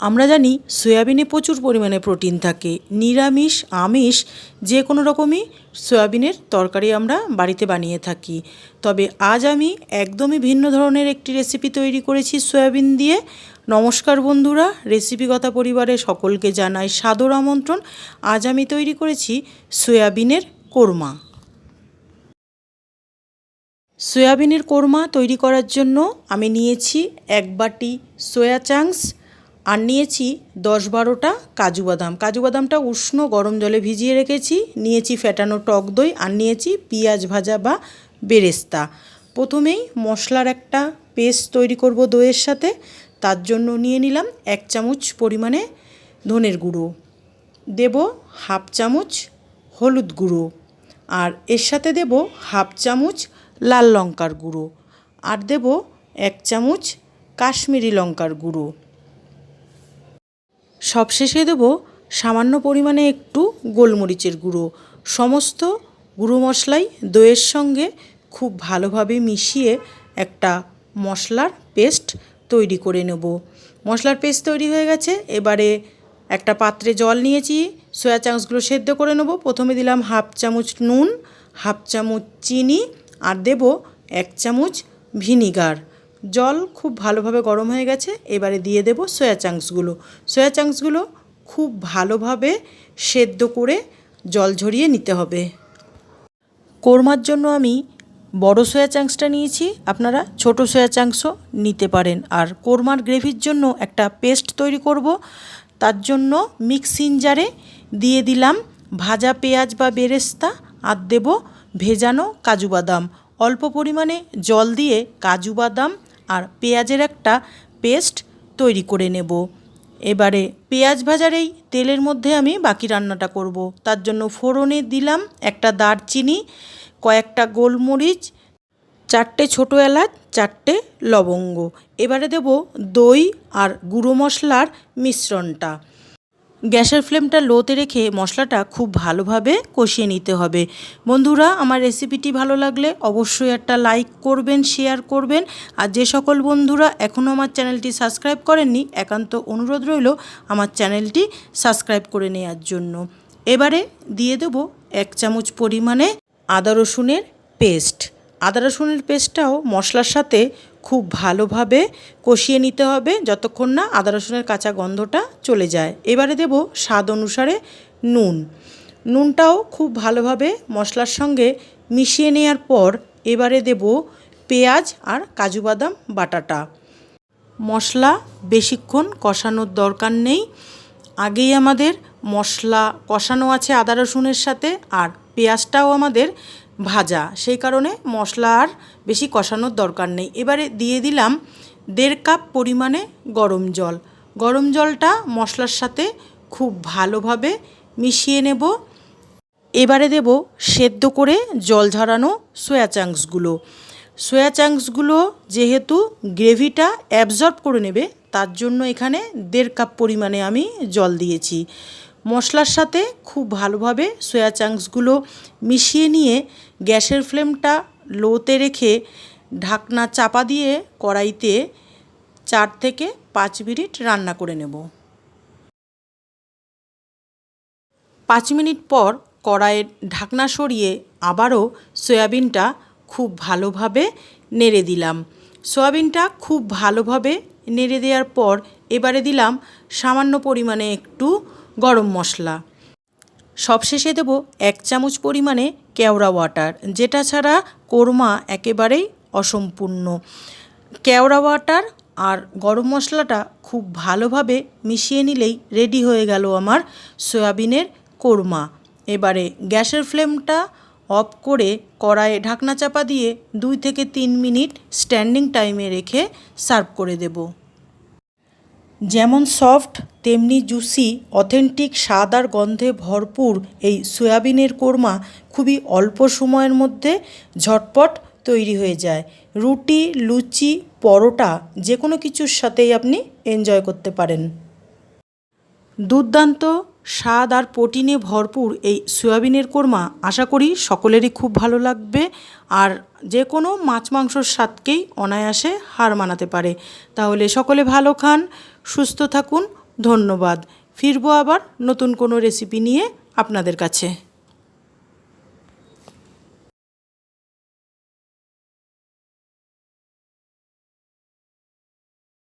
আমরা জানি সয়াবিনে প্রচুর পরিমাণে প্রোটিন থাকে, নিরামিষ, আমিষ যে কোনো রকমই সয়াবিনের তরকারি আমরা বাড়িতে বানিয়ে থাকি। তবে আজ আমি একদমই ভিন্ন ধরনের একটি রেসিপি তৈরি করেছি সয়াবিন দিয়ে। নমস্কার বন্ধুরা রেসিপিগতা পরিবারে সকলকে জানাই সাদর আমন্ত্রণ। আজ আমি তৈরি করেছি সয়াবিনের কোরমা। সয়াবিনের কোরমা তৈরি করার জন্য আমি নিয়েছি এক বাটি সয়া চাংস আর নিয়েছি দশ বারোটা কাজু বাদাম। কাজু বাদামটা উষ্ণ গরম জলে ভিজিয়ে রেখেছি, নিয়েছি ফ্যাটানো টক দই আর নিয়েছি পেঁয়াজ ভাজা বা বেরেস্তা। প্রথমেই মশলার একটা পেস্ট তৈরি করব দইয়ের সাথে, তার জন্য নিয়ে নিলাম এক চামচ পরিমাণে ধনের গুঁড়ো। দেব হাফ চামচ হলুদ গুঁড়ো আর এর সাথে দেব হাফ চামচ লাল লঙ্কার গুঁড়ো। আর দেব এক চামচ কাশ্মীরি লঙ্কার গুঁড়ো। সবশেষে দেব সামান্য পরিমাণে একটু গোলমরিচের গুঁড়ো। সমস্ত গুঁড়ো মশলাই দইয়ের সঙ্গে খুব ভালোভাবে মিশিয়ে একটা মশলার পেস্ট তৈরি করে নেব। মশলার পেস্ট তৈরি হয়ে গেছে, এবারে একটা পাত্রে জল নিয়েছি, সয়া চাংসগুলো সেদ্ধ করে নেব। প্রথমে দিলাম হাফ চামচ নুন, হাফ চামচ চিনি, আর দেব এক চামচ ভিনিগার। জল খুব ভালোভাবে গরম হয়ে গেছে, এবারে দিয়ে দেব সয়া চাংসগুলো সয়া চাংসগুলো খুব ভালোভাবে সেদ্ধ করে জল ঝরিয়ে নিতে হবে। কোরমার জন্য আমি বড় সয়া চাংসটা নিয়েছি, আপনারা ছোট সয়া চাংসও নিতে পারেন। আর কোরমার গ্রেভির জন্য একটা পেস্ট তৈরি করব, তার জন্য মিক্সিং জারে দিয়ে দিলাম ভাজা পেঁয়াজ বা বেরেস্তা, আর দেব ভেজানো কাজু বাদাম। অল্প পরিমাণে জল দিয়ে কাজু বাদাম আর পেঁয়াজের একটা পেস্ট তৈরি করে নেব। এবারে পেঁয়াজ ভাজারেই তেলের মধ্যে আমি বাকি রান্নাটা করব। তার জন্য ফোড়নে দিলাম একটা দারচিনি, কয়েকটা গোলমরিচ, চারটে ছোটো এলাচ, চারটে লবঙ্গ। এবারে দেব দই আর গুঁড়ো মশলার মিশ্রণটা। গ্যাসের ফ্লেমটা লোতে রেখে মশলাটা খুব ভালোভাবে কষিয়ে নিতে হবে। বন্ধুরা, আমার রেসিপিটি ভালো লাগলে অবশ্যই একটা লাইক করবেন, শেয়ার করবেন। আর যে সকল বন্ধুরা এখনও আমার চ্যানেলটি সাবস্ক্রাইব করেননি, একান্ত অনুরোধ রইল আমার চ্যানেলটি সাবস্ক্রাইব করে নেওয়ার জন্য। এবারে দিয়ে দেবো এক চামচ পরিমাণে আদা রসুনের পেস্ট। আদা রসুনের পেস্টটাও মশলার সাথে খুব ভালোভাবে কষিয়ে নিতে হবে যতক্ষণ না আদা রসুনের কাঁচা গন্ধটা চলে যায়। এবারে দেব স্বাদ অনুসারে নুন। নুনটাও খুব ভালোভাবে মশলার সঙ্গে মিশিয়ে নেওয়ার পর এবারে দেব পেঁয়াজ আর কাজু বাদাম বাটাটা। মশলা বেশিক্ষণ কষানোর দরকার নেই। আগেই আমাদের মশলা কষানো আছে আদা রসুনের সাথে আর পেঁয়াজটাও আমাদের ভাজা। সেই কারণে মশলা আর বেশি কষানোর দরকার নেই। এবারে দিয়ে দিলাম দেড় কাপ পরিমাণে গরম জল। গরম জলটা মশলার সাথে খুব ভালোভাবে মিশিয়ে নেব। এবারে দেব সেদ্ধ করে জল ঝরানো সোয়া চাংসগুলো সোয়া চাংসগুলো যেহেতু গ্রেভিটা অ্যাবজর্ব করে নেবে, তার জন্য এখানে দেড় কাপ পরিমাণে আমি জল দিয়েছি। মশলার সাথে খুব ভালোভাবে সয়া চাংসগুলো মিশিয়ে নিয়ে গ্যাসের ফ্লেমটা লোতে রেখে ঢাকনা চাপা দিয়ে কড়াইতে চার থেকে পাঁচ মিনিট রান্না করে নেব। পাঁচ মিনিট পর কড়াইয়ের ঢাকনা সরিয়ে আবারও সয়াবিনটা খুব ভালোভাবে নেড়ে দিলাম। সয়াবিনটা খুব ভালোভাবে নেড়ে দেওয়ার পর এবারে দিলাম সামান্য পরিমাণে একটু গরম মশলা। সবশেষে দেব এক চামচ পরিমাণে কেওড়া ওয়াটার, যেটা ছাড়া কোরমা একেবারেই অসম্পূর্ণ। কেওড়া ওয়াটার আর গরম মশলাটা খুব ভালোভাবে মিশিয়ে নিলেই রেডি হয়ে গেল আমার সয়াবিনের কোরমা। এবারে গ্যাসের ফ্লেমটা অফ করে কড়াইয়ে ঢাকনা চাপা দিয়ে দুই থেকে তিন মিনিট স্ট্যান্ডিং টাইমে রেখে সার্ভ করে দেবো। যেমন সফট, তেমনি জুসি, অথেন্টিক, স্বাদ আর গন্ধে ভরপুর এই সয়াবিনের কোরমা খুবই অল্প সময়ের মধ্যে ঝটপট তৈরি হয়ে যায়। রুটি, লুচি, পরোটা যে কোনো কিছুর সাথেই আপনি এনজয় করতে পারেন। দুর্দান্ত স্বাদ আর প্রোটিনে ভরপুর এই সয়াবিনের কোরমা আশা করি সকলেরই খুব ভালো লাগবে। আর যে কোনো মাছ মাংসর স্বাদকেই অনায়াসে হার মানাতে পারে। তাহলে সকলে ভালো খান, সুস্থ থাকুন, ধন্যবাদ। ফিরবো আবার নতুন কোনো রেসিপি নিয়ে আপনাদের কাছে।